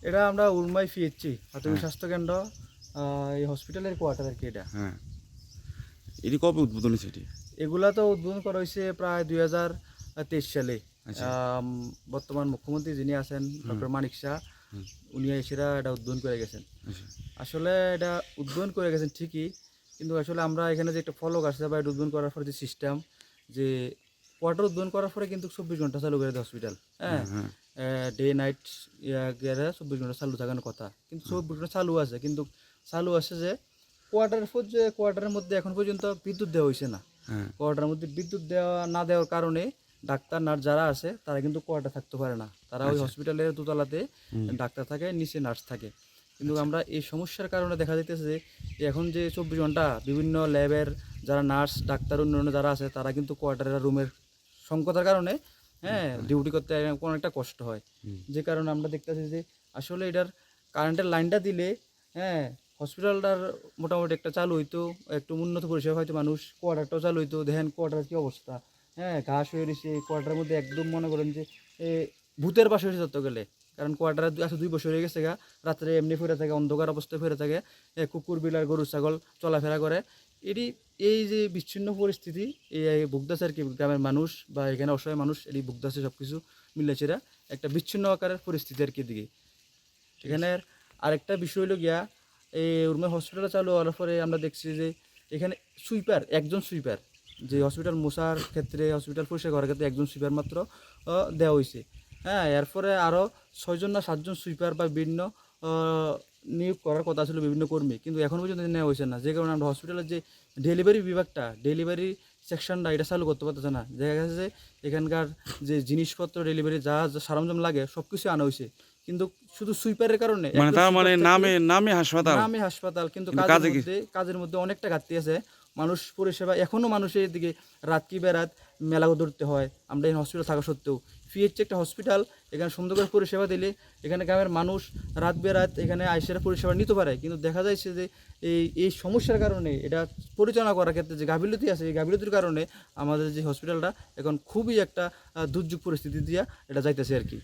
এটা আমরা উলমাই ফিয়েছি প্রাথমিক হ্যাঁ। স্বাস্থ্য কেন্দ্র আহ, এই হসপিটালের কোয়ার্টার আর কি এটা। হ্যাঁ। এটি কবে উদ্বোধন হয়েছে এটি? এগুলা তো উদ্বোধন করা হয়েছে প্রায় দুই হাজার তেইশ সালে। আচ্ছা। বর্তমান মুখ্যমন্ত্রী যিনি আছেন ডক্টর মানিক শাহ উনি এসেরা এটা উদ্বোধন করে গেছেন। আচ্ছা। আসলে এটা উদ্বোধন করে গেছেন ঠিকই কিন্তু আসলে আমরা এখানে যে একটা ফলক আসছে বা এটা উদ্বোধন করার পরে যে সিস্টেম যে কোয়ার্টার উদ্বোধন করার পরে কিন্তু চব্বিশ ঘণ্টা চালু করে দেয় হসপিটাল হ্যাঁ হ্যাঁ। ডে নাইট গেলে চব্বিশ ঘণ্টা চালু থাকার কথা। কিন্তু চব্বিশ ঘণ্টা চালু আছে কিন্তু চালু আছে যে কোয়ার্টার পর যে কোয়ার্টারের মধ্যে এখন পর্যন্ত বিদ্যুৎ দেওয়া হয়েছে না। হ্যাঁ। কোয়ার্টারের মধ্যে বিদ্যুৎ দেওয়া না দেওয়ার কারণে ডাক্তার নার্স যারা আছে তারা কিন্তু কোয়ার্টার থাকতে পারে না। তারা ওই হসপিটালের দোতলাতে ডাক্তার থাকে নিচে নার্স থাকে। কিন্তু আমরা এই সমস্যার কারণে দেখা যাইতেছে যে এখন যে চব্বিশ ঘণ্টা বিভিন্ন ল্যাবের যারা নার্স ডাক্তার অন্যান্য যারা আছে তারা কিন্তু কোয়ার্টারের রুমের সংকটের কারণে হ্যাঁ ডিউটি করতে অনেকটা কষ্ট হয়। যে কারণে আমরা দেখতেছি যে আসলে এটার কারেন্টের লাইনটা দিলে হ্যাঁ হসপিটালটার মোটামুটি একটা চালু হইতো একটু উন্নত পরিষেবা হয়তো মানুষ কোয়ার্টারটাও চালু হইতো দেখেন কোয়ার্টার কী অবস্থা। হ্যাঁ ঘাস হয়ে রয়েছে কোয়ার্টারের মধ্যে একদম মনে করেন যে এ, ভূতের পাশে হয়েছে তত গেলে কারণ কোয়ার্টারে আছে দুই বছর হয়ে গেছে গা, রাত্রে এমনি ফিরে থাকে, অন্ধকার অবস্থায় ফিরে থাকে কুকুর বিলার গরু, ছাগল চলাফেরা করে। এটি এই যে বিচ্ছিন্ন পরিস্থিতি, এই ভুগদাসে আর কি, গ্রামের মানুষ বা এখানে অসহায় মানুষ, এটি ভুগদাসে সব কিছু মিলেছেরা একটা বিচ্ছিন্ন আকারের পরিস্থিতি আর কি দিকে এখানে আরেকটা বিষয় হলো গিয়া এই উর্মে হসপিটালে চালু হওয়ার পরে আমরা দেখছি যে এখানে সুইপার একজন সুইপার যে হসপিটাল মোসার ক্ষেত্রে হসপিটাল পরিষ্কার করার ক্ষেত্রে একজন সুইপার মাত্র দেওয়া হয়েছে হ্যাঁ এরপরে আরও ছয়জন না সাতজন সুইপার বা বিভিন্ন নিয়োগ করার কথা ছিল বিভিন্ন কর্মী। কিন্তু এখন পর্যন্ত নেওয়া হয়েছে না। যে কারণে আমরা হসপিটালের যে ডেলিভারি বিভাগটা ডেলিভারি সেকশনটা এটা চালু করতে পারতেছে না। দেখা গেছে যে এখানকার যে জিনিসপত্র ডেলিভারি যা যা সরঞ্জাম লাগে সব কিছু আনা হয়েছে। কিন্তু শুধু সুইপারের কারণে মানে তার মানে নামে নামে হাসপাতাল? নামে হাসপাতাল কিন্তু কাজের মধ্যে কাজের মধ্যে অনেকটা ঘাটতি আছে। মানুষ পরিষেবা এখনও মানুষের দিকে রাত কি বেরাত মেলা ধরতে হয়। আমরা এই হসপিটাল থাকা সত্ত্বেও। ফিএইচ একটা হসপিটাল এখানে সুন্দর করে পরিষেবা দিলে এখানে গ্রামের মানুষ রাত বেরাত এখানে আইসেরা পরিষেবা নিতে পারে। কিন্তু দেখা যাচ্ছে যে এই এই সমস্যার কারণে, এটা পরিচালনা করার ক্ষেত্রে যে গাফিলতি আছে, এই গাফিলতির কারণে আমাদের যে হসপিটালটা এখন খুবই একটা দুর্যোগ পরিস্থিতি দিয়া এটা যাইতেছে আর কি।